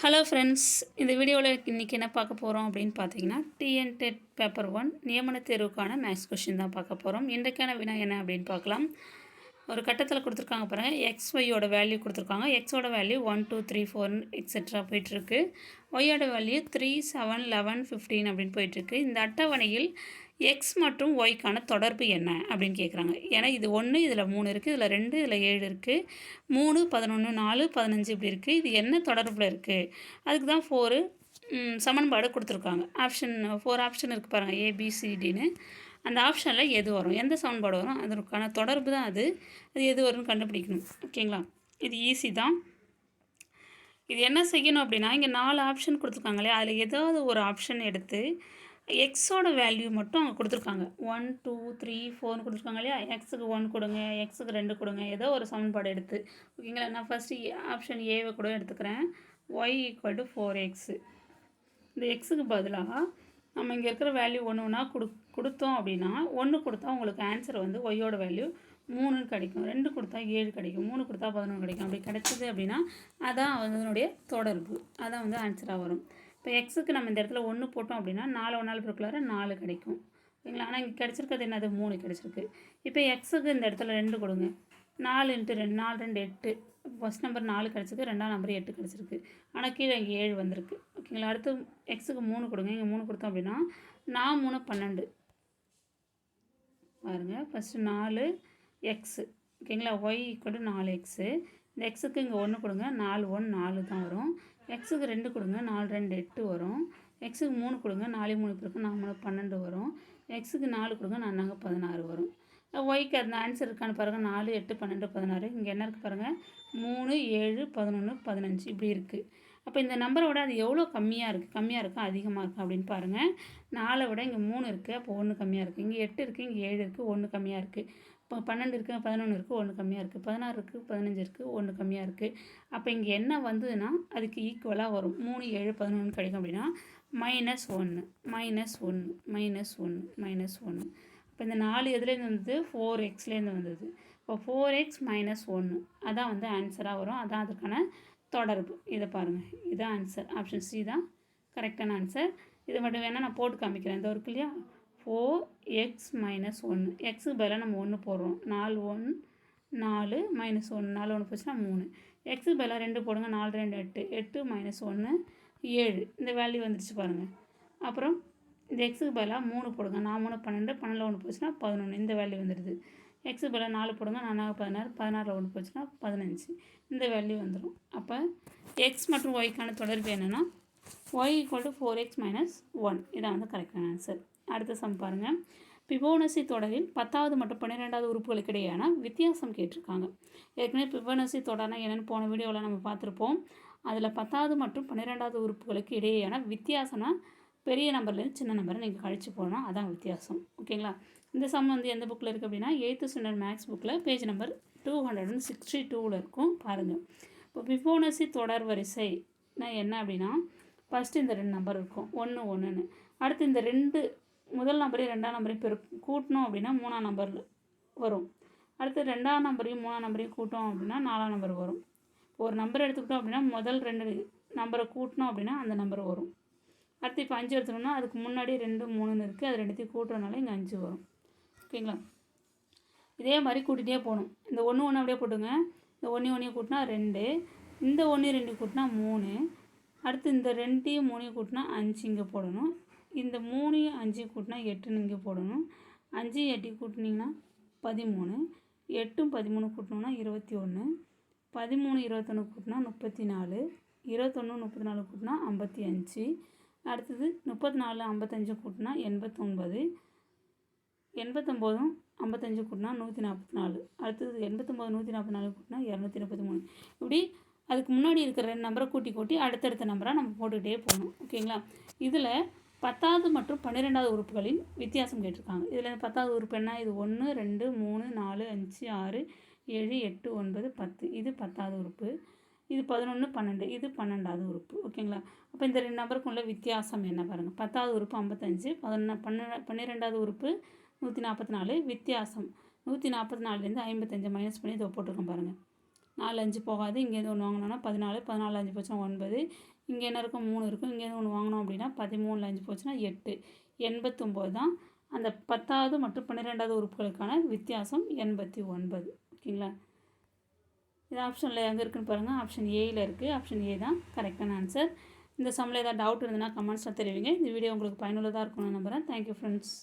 Hello friends இந்த வீடியோவில் இன்றைக்கி என்ன பார்க்க போகிறோம் அப்படின்னு பார்த்தீங்கன்னா டிஎன் டெட் பேப்பர் ஒன் நியமன தேர்வுக்கான மேக்ஸ் கொஷின் தான் பார்க்க போகிறோம் இன்றைக்கான வினா என்ன அப்படின்னு பார்க்கலாம். ஒரு கட்டத்தில் கொடுத்துருக்காங்க பாருங்கள் எக்ஸ் ஒய்யோட வேல்யூ கொடுத்துருக்காங்க. எக்ஸோட value one two three four etcetera போயிட்டுருக்கு. ஒய்யோட value three seven eleven fifteen அப்படின்னு போயிட்டுருக்கு. இந்த அட்டவணையில் எக்ஸ் மற்றும் ஒய்க்கான தொடர்பு என்ன அப்படின்னு கேட்குறாங்க ஏன்னா இது ஒன்று இதில் மூணு இருக்குது இதில் ரெண்டு இதில் ஏழு இருக்குது மூணு பதினொன்று நாலு பதினஞ்சு இப்படி இருக்குது இது என்ன தொடர்பில் இருக்குது அதுக்கு தான் ஃபோரு சமன்பாடு கொடுத்துருக்காங்க. ஆப்ஷன் ஃபோர் ஆப்ஷன் இருக்குது பாருங்கள் ஏபிசிடின்னு அந்த ஆப்ஷனில் எது வரும்? எந்த சமன்பாடு வரும்? அதற்கான தொடர்பு தான் அது. அது எது வரும்னு கண்டுபிடிக்கணும். ஓகேங்களா? இது ஈஸி தான். இது என்ன செய்யணும் அப்படின்னா இங்கே நாலு ஆப்ஷன் கொடுத்துருக்காங்களே அதில் ஏதாவது ஒரு ஆப்ஷன் எடுத்து எக்ஸோட வேல்யூ மட்டும் அவங்க கொடுத்துருக்காங்க. ஒன் டூ த்ரீ ஃபோர்னு கொடுத்துருக்காங்க இல்லையா? எக்ஸுக்கு ஒன் கொடுங்க எக்ஸுக்கு ரெண்டு கொடுங்க ஏதோ ஒரு சமன்பாடு எடுத்து. ஓகேங்களா நான் ஃபஸ்ட்டு ஆப்ஷன் ஏவை கூட எடுத்துக்கிறேன். Y equal to four x இந்த எக்ஸுக்கு பதிலாக நம்ம இங்கே இருக்கிற வேல்யூ ஒன்று ஒன்றா கொடு கொடுத்தோம் அப்படின்னா ஒன்று கொடுத்தா உங்களுக்கு ஆன்சர் வந்து ஒய்யோட வேல்யூ மூணுன்னு கிடைக்கும். ரெண்டு கொடுத்தா ஏழு கிடைக்கும். மூணு கொடுத்தா பதினொன்று கிடைக்கும். அப்படி கிடைச்சிது அப்படின்னா அதான் அதனுடைய தொடர்பு. அதான் வந்து ஆன்சராக வரும். இப்போ எக்ஸுக்கு நம்ம இந்த இடத்துல ஒன்று போட்டோம் அப்படின்னா நாலு ஒன்றால் பிறக்குள்ளார நாலு கிடைக்கும். ஓகேங்களா ஆனால் இங்கே கிடச்சிருக்கிறது என்னது? மூணு கிடச்சிருக்கு. இப்போ எக்ஸுக்கு இந்த இடத்துல ரெண்டு கொடுங்க. நாலு இன்ட்டு ரெண்டு நாலு ரெண்டு எட்டு. ஃபஸ்ட் நம்பர் நாலு கிடச்சிருக்கு ரெண்டாம் நம்பர் எட்டு கிடச்சிருக்கு. ஆனால் கீழே இங்கே ஏழு வந்திருக்கு. ஓகேங்களா? அடுத்து எக்ஸுக்கு மூணு கொடுங்க. இங்கே மூணு கொடுத்தோம் அப்படின்னா நான் மூணு பன்னெண்டு. பாருங்கள் ஃபஸ்ட்டு நாலு எக்ஸு ஓகேங்களா? ஒய் ஈக்குவல் நாலு எக்ஸு இந்த எக்ஸுக்கு இங்கே ஒன்று கொடுங்க. நாலு ஒன்று நாலு தான் வரும். எக்ஸுக்கு ரெண்டு கொடுங்க நாலு ரெண்டு எட்டு வரும். எக்ஸுக்கு மூணு கொடுங்க நாலு மூணு பிறகு நாலு பன்னெண்டு வரும். எக்ஸுக்கு நாலு கொடுங்க நானாங்க பதினாறு வரும். ஒய்க்கு அந்த ஆன்சர் இருக்கான்னு பாருங்கள் நாலு எட்டு பன்னெண்டு பதினாறு. இங்கே என்ன இருக்குது பாருங்கள் மூணு ஏழு பதினொன்று பதினஞ்சு இப்படி இருக்குது அப்போ இந்த நம்பரை விட அது எவ்வளோ கம்மியாக இருக்குது கம்மியாக இருக்கா அதிகமாக இருக்கா அப்படின்னு பாருங்கள் நாலை விட இங்கே மூணு இருக்குது அப்போ ஒன்று கம்மியாக இருக்குது இங்கே எட்டு இருக்குது இங்கே ஏழு இருக்குது ஒன்று கம்மியாக இருக்குது இப்போ பன்னெண்டு இருக்குது பதினொன்று இருக்குது ஒன்று கம்மியாக இருக்குது பதினாறு இருக்குது பதினஞ்சு இருக்குது ஒன்று கம்மியாக இருக்குது அப்போ இங்கே என்ன வந்ததுன்னா அதுக்கு ஈக்குவலாக வரும். மூணு ஏழு பதினொன்று கிடைக்கும் அப்படின்னா மைனஸ் ஒன்று மைனஸ் ஒன்று மைனஸ் ஒன்று மைனஸ் ஒன்று இப்போ இந்த நாலு எதுலேருந்து வந்தது? ஃபோர் எக்ஸ்லேருந்து வந்தது. இப்போ ஃபோர் எக்ஸ் மைனஸ் ஒன்று அதான் வந்து ஆன்சராக வரும். அதான் அதுக்கான தொடர்பு. இதை பாருங்கள் இதுதான் ஆன்சர் ஆப்ஷன் சி தான் கரெக்டான ஆன்சர் இதை மட்டும் வேணால் நான் போட்டு காமிக்கிறேன். இந்த இருக்கு இல்லையா? ஃபோர் எக்ஸ் மைனஸ் ஒன்று எக்ஸுக்கு பதிலாக நம்ம ஒன்று போடுறோம். நாலு ஒன் நாலு மைனஸ் ஒன்று நாலு ஒன்று போச்சுன்னா மூணு. எக்ஸுக்கு பதிலாக ரெண்டு போடுங்க. நாலு ரெண்டு எட்டு. எட்டு மைனஸ் ஒன்று ஏழு. இந்த வேல்யூ வந்துருச்சு பாருங்கள் அப்புறம் இந்த எக்ஸுக்கு பதிலாக மூணு போடுங்க. நான் மூணு பன்னெண்டு பன்னெண்டில் ஒன்று போச்சுன்னா பதினொன்று இந்த வேல்யூ வந்துடுது எக்ஸுக்கு பதிலாக நாலு போடுங்க. நானாக பதினாறு பதினாறில் ஒன்று போச்சுன்னா பதினஞ்சு. இந்த வேல்யூ வந்துடும் அப்போ எக்ஸ் மற்றும் ஒய்க்கான தொடர்பு என்னென்னா y equal to four x minus one இதான் வந்து கரெக்டான ஆன்சர் அடுத்த சம் பாருங்கள் பிபோனசி தொடரில் பத்தாவது மற்றும் பன்னிரெண்டாவது உறுப்புகளுக்கு இடையேயான வித்தியாசம் கேட்டிருக்காங்க. ஏற்கனவே பிபோனசி தொடர்னா என்னென்னு போன வீடியோவில் நம்ம பார்த்துருப்போம். அதில் பத்தாவது மற்றும் பன்னிரெண்டாவது உறுப்புகளுக்கு இடையேயான வித்தியாசம்னா பெரிய நம்பர்லேருந்து சின்ன நம்பரை நீங்கள் கழித்து போகணும் அதான் வித்தியாசம். ஓகேங்களா இந்த சம் வந்து எந்த புக்கில் இருக்குது அப்படின்னா எயித்து ஸ்டாண்டர்ட் மேக்ஸ் புக்கில் page number two hundred and sixty டூவில் இருக்கும் பாருங்கள் இப்போ பிபோனசி தொடர் வரிசைனா என்ன அப்படின்னா ஃபஸ்ட்டு இந்த ரெண்டு நம்பர் இருக்கும். ஒன்று ஒன்றுன்னு அடுத்து இந்த ரெண்டு முதல் நம்பரையும் ரெண்டாம் நம்பரையும் பெரு கூட்டணும் அப்படின்னா மூணாம் நம்பர் வரும். அடுத்து ரெண்டாம் நம்பரையும் மூணாம் நம்பரையும் கூட்டோம் அப்படின்னா நாலாம் நம்பர் வரும். ஒரு நம்பர் எடுத்துக்கிட்டோம் அப்படின்னா முதல் ரெண்டு நம்பரை கூட்டினோம் அப்படின்னா அந்த நம்பர் வரும். அடுத்து இப்போ அஞ்சு எடுத்துக்கணும்னா அதுக்கு முன்னாடி ரெண்டு மூணுன்னு இருக்குது அது ரெண்டுத்தையும் கூட்டுறதுனால இங்கே அஞ்சு வரும். ஓகேங்களா? இதே மாதிரி கூட்டிகிட்டே போகணும். இந்த ஒன்று ஒன்று அப்படியே போட்டுங்க இந்த ஒன்று ஒன்றையும் கூட்டினா ரெண்டு. இந்த ஒன்று ரெண்டு கூட்டினா மூணு. அடுத்து இந்த ரெண்டையும் மூணையும் கூட்டினா அஞ்சு இங்கே போடணும். இந்த மூணையும் அஞ்சு கூட்டினா எட்டுன்னு இங்கே போடணும். அஞ்சு எட்டு கூட்டினீங்கன்னா பதிமூணு எட்டும் பதிமூணு கூட்டினோன்னா இருபத்தி ஒன்று பதிமூணு இருபத்தொன்று கூட்டினா முப்பத்தி நாலு இருபத்தொன்று முப்பத்தி நாலு கூட்டினா ஐம்பத்தி அஞ்சு அடுத்தது முப்பத்தி நாலு ஐம்பத்தஞ்சு கூட்டினா எண்பத்தொன்பது எண்பத்தொம்போதும் ஐம்பத்தஞ்சு கூட்டினா நூற்றி நாற்பத்தி நாலு அடுத்தது எண்பத்தொம்போது நூற்றி நாற்பத்தி நாலு கூட்டினா இரநூத்தி முப்பத்தி மூணு இப்படி அதுக்கு முன்னாடி இருக்கிற ரெண்டு நம்பரை கூட்டி கூட்டி அடுத்தடுத்த நம்பராக நம்ம போட்டுக்கிட்டே போகணும். ஓகேங்களா? இதில் பத்தாவது மற்றும் பன்னிரெண்டாவது உறுப்புகளின் வித்தியாசம் கேட்டிருக்காங்க. இதில் பத்தாவது உறுப்பு என்ன? இது ஒன்று ரெண்டு மூணு நாலு அஞ்சு ஆறு ஏழு எட்டு ஒன்பது பத்து. இது பத்தாவது உறுப்பு. இது பதினொன்று பன்னெண்டு. இது பன்னெண்டாவது உறுப்பு. ஓகேங்களா? அப்போ இந்த ரெண்டு நம்பருக்கும் உள்ள வித்தியாசம் என்ன பாருங்கள் பத்தாவது உறுப்பு ஐம்பத்தஞ்சு பதினொன்று பன்னெண்டு பன்னிரெண்டாவது உறுப்பு நூற்றி நாற்பத்தி நாலு வித்தியாசம். நூற்றி நாற்பத்தி நாலுலேருந்து ஐம்பத்தஞ்சு மைனஸ் பண்ணி இதை போட்டிருக்கோம் பாருங்கள் நாலு அஞ்சு போகாது. இங்கேருந்து ஒன்று வாங்கினோன்னா பதினாலு பதினாலு அஞ்சு பட்சம் ஒன்பது. இங்கே என்ன இருக்கும்? மூணு இருக்கும். இங்கேருந்து ஒன்று வாங்கினோம் அப்படின்னா பதிமூணில் அஞ்சு போச்சுன்னா எட்டு. எண்பத்தொம்போது தான் அந்த பத்தாவது மற்றும் பன்னிரெண்டாவது உறுப்புகளுக்கான வித்தியாசம் எண்பத்தி ஒன்பது. ஓகேங்களா? இது ஆப்ஷனில் எங்கே இருக்குன்னு பாருங்கள் ஆப்ஷன் ஏயில் இருக்குது ஆப்ஷன் ஏ தான் கரெக்டான ஆன்சர் இந்த சம்மில் ஏதாவது டவுட் இருந்ததுன்னா கமெண்ட்ஸில் தெரிவிங்க. இந்த வீடியோ உங்களுக்கு பயனுள்ளதாக இருக்கும்னு நம்புகிறேன் தேங்க்யூ ஃப்ரெண்ட்ஸ்